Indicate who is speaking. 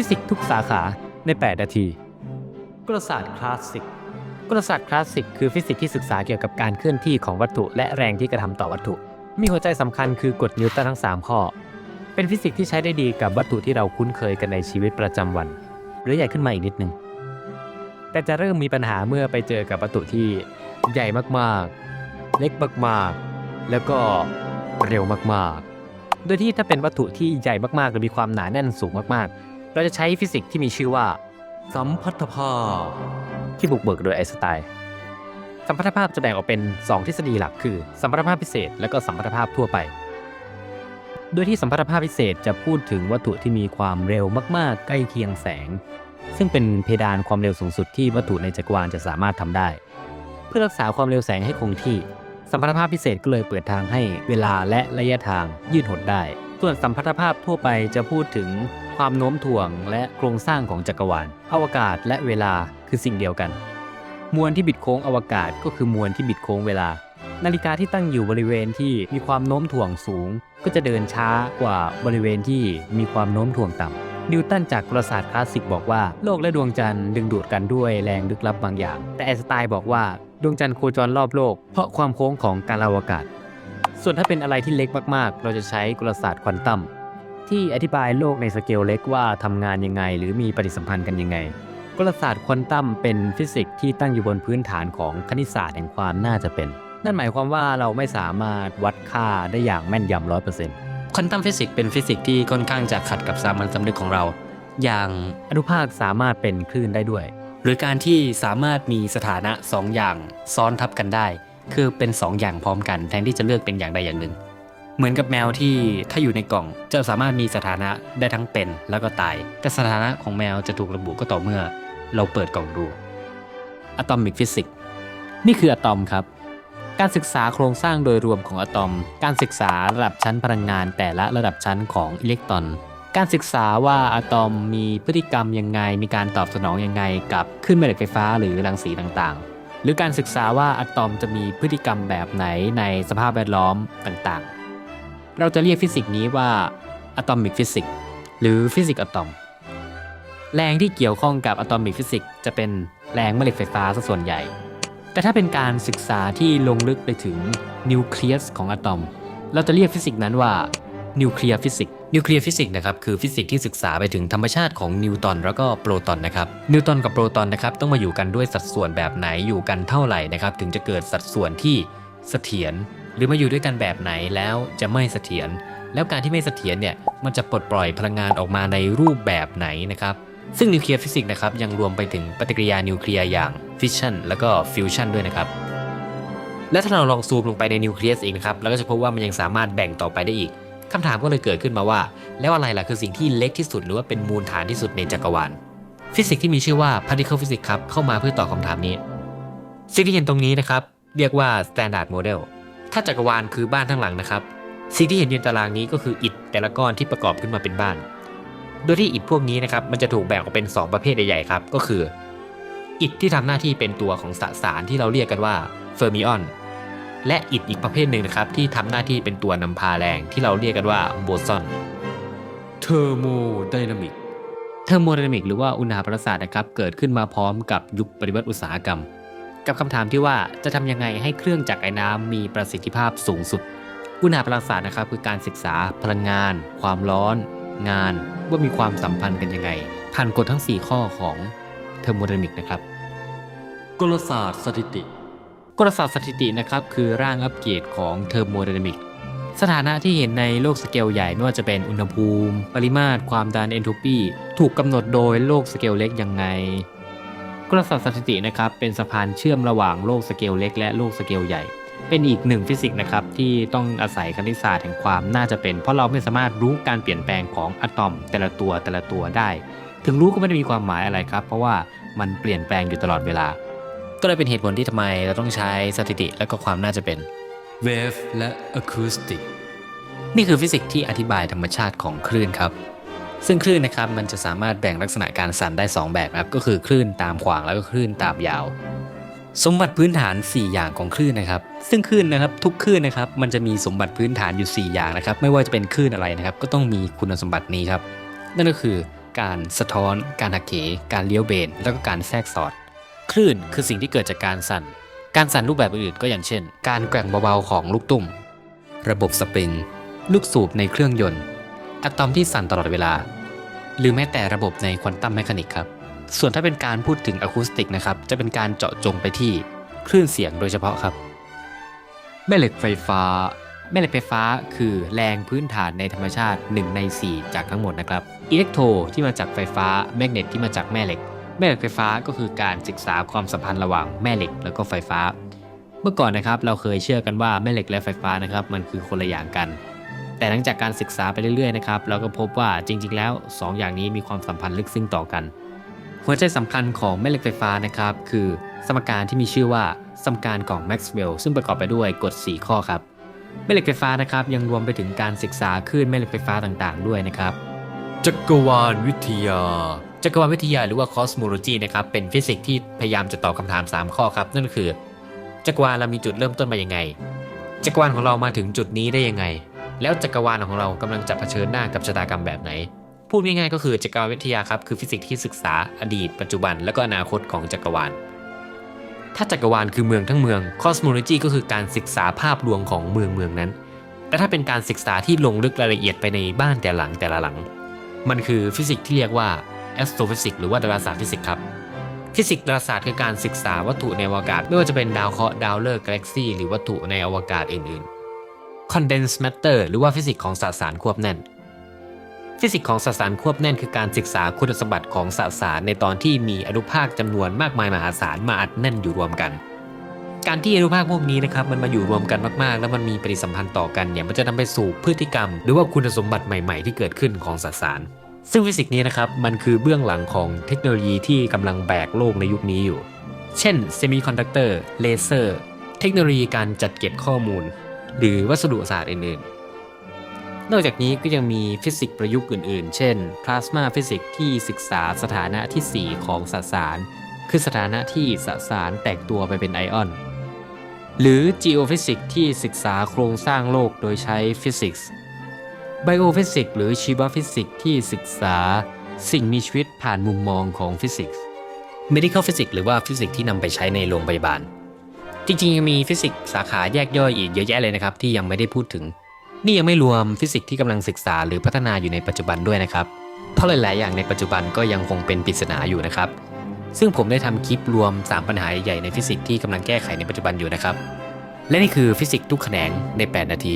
Speaker 1: ฟิสิกส์ทุกสาขาใน 8 นาที กลศาสตร์คลาสสิกกลศาสตร์คลาสสิกคือฟิสิกส์ที่ศึกษาเกี่ยวกับการเคลื่อนที่ของวัตถุและแรงที่กระทำต่อวัตถุ มีหัวใจสำคัญคือกฎนิวตันทั้ง 3 ข้อ เป็นฟิสิกส์ที่ใช้ได้ดีกับวัตถุที่เราคุ้นเคยกันในชีวิตประจำวัน หรือใหญ่ขึ้นมาอีกนิดนึง แต่จะเริ่มมีปัญหาเมื่อไปเจอกับวัตถุที่ใหญ่มากๆ เล็กมากๆ แล้วก็เร็วมากๆ โดยที่ถ้าเป็นวัตถุที่ใหญ่มากๆหรือมีความหนาแน่นสูงมากๆ เราจะใช้ฟิสิกส์ที่มีชื่อว่า สัมพัทธภาพ ที่บุกเบิกโดยไอน์สไตน์สัมพัทธภาพจะแบ่งออกเป็น 2 ทฤษฎีหลักคือ สัมพัทธภาพพิเศษ และก็สัมพัทธภาพทั่วไป โดยที่สัมพัทธภาพพิเศษจะพูดถึงวัตถุที่มีความเร็วมาก ๆ ใกล้เคียงแสง ซึ่งเป็นเพดานความเร็วสูงสุดที่วัตถุในจักรวาลจะสามารถทำได้ เพื่อรักษาความเร็วแสงให้คงที่ สัมพัทธภาพพิเศษก็เลยเปิดทางให้เวลาและระยะทางยืดหดได้ ส่วนสัมพัทธภาพทั่วไปจะพูดถึงความโน้มถ่วงและโครงสร้างของจักรวาลอวกาศและเวลาคือสิ่งเดียวกัน มวลที่บิดโค้งอวกาศก็คือมวลที่บิดโค้งเวลา นาฬิกาที่ตั้งอยู่บริเวณที่มีความโน้มถ่วงสูง ก็จะเดินช้ากว่าบริเวณที่มีความโน้มถ่วงต่ำนิวตันจากกลศาสตร์คลาสสิกบอกว่าโลกและดวงจันทร์ดึงดูดกันด้วยแรงลึกลับบางอย่าง แต่ไอสไตน์บอกว่าดวงจันทร์โคจรรอบโลก เพราะความโค้งของการอวกาศ ส่วนถ้าเป็นอะไรที่เล็กมากๆ เราจะใช้กลศาสตร์ควอนตัมที่อธิบายโลกในสเกลเล็กว่าทำงานยังไง หรือมีปฏิสัมพันธ์กันยังไงกลศาสตร์ควอนตัมเป็นฟิสิกส์ที่ตั้งอยู่บนพื้นฐานของคณิตศาสตร์แห่งความน่าจะเป็น นั่นหมายความว่าเราไม่สามารถวัดค่าได้อย่างแม่นยำร้อยเปอร์เซ็นต์
Speaker 2: ควอนตัมฟิสิกส์เป็นฟิสิกส์ที่ค่อนข้างจะขัดกับสามัญสำนึกของเรา อย่าง
Speaker 1: อนุภาคสามารถเป็นคลื่นได้ด้วย
Speaker 2: หรือการที่สามารถมีสถานะสองอย่างซ้อนทับกันได้ คือเป็นสองอย่างพร้อมกันแทนที่จะเลือกเป็นอย่างใดอย่างหนึ่ง เหมือนกับแมวที่ถ้าอยู่ในกล่องจะสามารถมีสถานะได้ทั้งเป็นแล้วก็ตาย แต่สถานะของแมวจะถูกระบุก็ต่อเมื่อ เราเปิดกล่องดูอะตอมิกฟิสิกส์
Speaker 1: นี่คืออะตอมครับ การศึกษาโครงสร้างโดยรวมของอะตอม การศึกษาระดับชั้นพลังงานแต่ละระดับชั้นของอิเล็กตรอนการศึกษาว่าอะตอมมีพฤติกรรมยังไง มีการตอบสนองยังไงกับคลื่นแม่เหล็กไฟฟ้าหรือรังสีต่างๆ หรือการศึกษาว่าอะตอมจะมีพฤติกรรมแบบไหนในสภาพแวดล้อมต่างๆ เราจะเรียกฟิสิกส์นี้ว่าอะตอมิกฟิสิกส์หรือฟิสิกส์อะตอม แรงที่เกี่ยวข้องกับอะตอมิกฟิสิกส์จะเป็นแรงแม่เหล็กไฟฟ้าซะส่วนใหญ่ แต่ถ้าเป็นการศึกษาที่ลงลึกไปถึงนิวเคลียสของอะตอม เราจะเรียกฟิสิกส์นั้นว่านิวเคลียร์ฟิสิกส์
Speaker 2: นิวเคลียร์ฟิสิกส์นะครับคือฟิสิกส์ที่ศึกษาไปถึงธรรมชาติของนิวตรอนแล้วก็โปรตอนนะครับนิวตรอนกับโปรตอนนะครับต้องมาอยู่กันด้วยสัดส่วนแบบไหนอยู่กันเท่าไหร่นะครับถึงจะเกิดสัดส่วนที่เสถียรหรือมาอยู่ด้วยกันแบบไหนแล้วจะไม่เสถียรแล้วการที่ไม่เสถียรเนี่ยมันจะปลดปล่อยพลังงานออกมาในรูปแบบไหนนะครับซึ่งนิวเคลียร์ฟิสิกส์นะครับยังรวมไปถึงปฏิกิริยานิวเคลียร์อย่างฟิชชันแล้วก็ฟิวชันด้วยนะครับและถ้าเราลองซูมลงไปในนิวเคลียสอีกนะครับเราก็จะพบว่ามันยังสามารถแบ่งต่อไปได้อีก คำถามก็เลยเกิดขึ้นมาว่า แล้วอะไรล่ะคือสิ่งที่เล็กที่สุดหรือว่าเป็นมูลฐานที่สุดในจักรวาลฟิสิกส์ที่มีชื่อว่า particle physics ครับเข้ามาเพื่อตอบคำถามนี้ สิ่งที่เห็นตรงนี้นะครับ เรียกว่า standard model ถ้าจักรวาลคือบ้านทั้งหลังนะครับ สิ่งที่เห็นอยู่ในตารางนี้ก็คืออิฐแต่ละก้อนที่ประกอบขึ้นมาเป็นบ้าน โดยที่อิฐพวกนี้นะครับมันจะถูกแบ่งออกเป็น 2 ประเภทใหญ่ๆครับก็คือ อิฐที่ทำหน้าที่เป็นตัวของสสารที่เราเรียกกันว่าเฟอร์มิออน และอิฐอีกประเภทหนึ่งนะครับ ที่ทำหน้าที่เป็นตัวนำพาแรงที่เราเรียกกันว่าโบซอนเทอร์โมไดนามิกเทอร์โมไดนามิกหรือว่าอุณหภาพศาสตร์นะครับเกิดขึ้นมาพร้อมกับยุคปฏิวัติอุตสาหกรรม กับคำถามที่ว่าจะทำยังไงให้เครื่องจักรไอ้น้ำมีประสิทธิภาพสูงสุด อุณหภาพศาสตร์นะครับคือการศึกษาพลังงาน ความร้อน งาน ว่ามีความสัมพันธ์กันยังไงผ่านกฎทั้ง 4 ข้อของเทอร์โมไดนามิกนะครับ
Speaker 3: กลศาสตร์สถิติ
Speaker 1: กลศาสตร์สถิตินะครับคือร่างอัปเกรดของเทอร์โมไดนามิกสถานะที่เห็นในโลกสเกลใหญ่ไม่ว่าจะเป็นอุณหภูมิ ปริมาตร ความดันเอนโทรปีถูกกำหนดโดยโลกสเกลเล็กยังไงกลศาสตร์สถิตินะครับเป็นสะพานเชื่อมระหว่างโลกสเกลเล็กและโลกสเกลใหญ่ เป็นอีกหนึ่งฟิสิกส์นะครับที่ต้องอาศัยคณิตศาสตร์แห่งความน่าจะเป็น เพราะเราไม่สามารถรู้การเปลี่ยนแปลงของอะตอมแต่ละตัวแต่ละตัวได้ ถึงรู้ก็ไม่ได้มีความหมายอะไรครับ เพราะว่ามันเปลี่ยนแปลงอยู่ตลอดเวลา
Speaker 2: ก็เลยเป็นเหตุผลที่ทำไมเราต้องใช้สถิติและก็ความน่าจะเป็น
Speaker 3: Wave และ Acoustic
Speaker 2: นี่คือฟิสิกส์ที่อธิบายธรรมชาติของคลื่นครับ ซึ่งคลื่นนะครับมันจะสามารถแบ่งลักษณะการสั่นได้ 2 แบบนะครับ ก็คือคลื่นตามขวางแล้วก็คลื่นตามยาว สมบัติพื้นฐาน 4 อย่างของคลื่นนะครับ ซึ่งคลื่นนะครับทุกคลื่นนะครับมันจะมีสมบัติพื้นฐานอยู่ 4 อย่างนะครับ ไม่ว่าจะเป็นคลื่นอะไรนะครับ ก็ต้องมีคุณสมบัตินี้ครับ นั่นก็คือการสะท้อน การหักเหการเลี้ยวเบน แล้วก็การแทรกสอด คลื่นคือสิ่งที่เกิดจากการสั่น การสั่นรูปแบบอื่นก็อย่างเช่น การแกว่งเบาๆของลูกตุ้ม ระบบสปริง ลูกสูบในเครื่องยนต์ อะตอมที่สั่นตลอดเวลา หรือแม้แต่ระบบในควอนตัมแมคานิกครับ ส่วนถ้าเป็นการพูดถึงอะคูสติกนะครับ จะเป็นการเจาะจงไปที่คลื่นเสียงโดยเฉพาะครับ แม่เหล็กไฟฟ้า แม่เหล็กไฟฟ้าคือแรงพื้นฐานในธรรมชาติ 1 ใน 4 จากทั้งหมดนะครับอิเล็กโทรที่มาจากไฟฟ้า แมกเนตที่มาจากแม่เหล็ก แม่เหล็กไฟฟ้าก็คือการศึกษาความสัมพันธ์ระหว่างแม่เหล็กแล้วก็ไฟฟ้า เมื่อก่อนนะครับเราเคยเชื่อกันว่าแม่เหล็กและไฟฟ้านะครับมันคือคนละอย่างกัน แต่หลังจากการศึกษาไปเรื่อยๆนะครับเราก็พบว่าจริง ๆ แล้ว 2 อย่างนี้มีความสัมพันธ์ลึกซึ้งต่อกัน หัวใจสำคัญของแม่เหล็กไฟฟ้านะครับคือสมการที่มีชื่อว่าสมการของแม็กซ์เวลล์ซึ่งประกอบไปด้วยกฎ 4 ข้อครับแม่เหล็กไฟฟ้านะครับยังรวมไปถึงการศึกษาคลื่นแม่เหล็กไฟฟ้าต่างๆ ด้วยนะครับ
Speaker 3: จักรวาลวิทยา
Speaker 2: จักรวาลวิทยาหรือว่า cosmology นะครับเป็นฟิสิกส์ที่พยายามจะตอบคำถาม 3 ข้อครับ นั่นคือ จักรวาลเรามีจุดเริ่มต้นมาอยังไง จักรวาลของเรามาถึงจุดนี้ได้ยังไง แล้วจักรวาลของเรากำลังจะเผชิญหน้ากับชะตากรรมแบบไหน พูดง่ายๆก็คือจักรวาลวิทยาครับคือฟิสิกส์ที่ศึกษาอดีต ปัจจุบัน และก็อนาคตของจักรวาล ถ้าจักรวาลคือเมืองทั้งเมือง cosmology ก็คือการศึกษาภาพรวมของเมืองเมืองนั้น แต่ถ้าเป็นการศึกษาที่ลงลึกรายละเอียดไปในบ้านแต่หลังแต่ละหลัง มันคือฟิสิกส์ที่เรียกว่า astrophysics หรือว่าดาราศาสตร์ฟิสิกส์ครับฟิสิกส์ดาราศาสตร์คือการศึกษาวัตถุในอวกาศ ไม่ว่าจะเป็นดาวเคราะห์ดาวฤกษ์กาแล็กซีหรือวัตถุในอวกาศอื่นๆ condensed matter หรือว่าฟิสิกส์ของสสารควบแน่น ฟิสิกส์ของสสารควบแน่น คือการศึกษาคุณสมบัติของสสารในตอนที่มีอนุภาคจำนวนมากมายมหาศาลมาอัดแน่นอยู่รวมกัน การที่อนุภาคพวกนี้นะครับมันมาอยู่รวมกันมากๆ แล้วมันมีปฏิสัมพันธ์ต่อกันเนี่ยมันจะนำไปสู่พฤติกรรม หรือว่าคุณสมบัติใหม่ ๆ ที่เกิดขึ้นของสสาร ซึ่งฟิสิกส์นี้นะครับมันคือเบื้องหลังของเทคโนโลยีที่กำลังแบกโลกในยุคนี้อยู่ เช่นเซมิคอนดักเตอร์เลเซอร์เทคโนโลยีการจัดเก็บข้อมูล หรือวัสดุศาสตร์อื่นๆ นอกจากนี้ก็ยังมีฟิสิกส์ประยุกต์อื่นๆ เช่นพลาสมาฟิสิกส์ที่ศึกษาสถานะทีสี่4 ของสสาร คือสถานะที่สสารแตกตัวไปเป็นไอออน หรือ geophysics ที่ศึกษาโครงสร้างโลกโดยใช้ฟิสิกส์ biophysics หรือชีวฟิสิกส์ที่ศึกษา สิ่งมีชีวิตผ่านมุมมองของฟิสิกส์ medical physics หรือว่าฟิสิกส์ที่นำไปใช้ในโรงพยาบาล จริงๆยังมีฟิสิกส์สาขาแยกย่อยอีกเยอะแยะเลยนะครับ ที่ยังไม่ได้พูดถึง นี่ยังไม่รวมฟิสิกส์ที่กำลังศึกษาหรือพัฒนาอยู่ในปัจจุบันด้วยนะครับ เพราะหลายๆอย่างในปัจจุบันก็ยังคงเป็นปริศนาอยู่นะครับ ซึ่งผมได้ทำคลิปรวม 3 ปัญหาใหญ่ในฟิสิกส์ที่กำลังแก้ไขในปัจจุบันอยู่นะครับ และนี่คือฟิสิกส์ทุกแขนงใน 8 นาที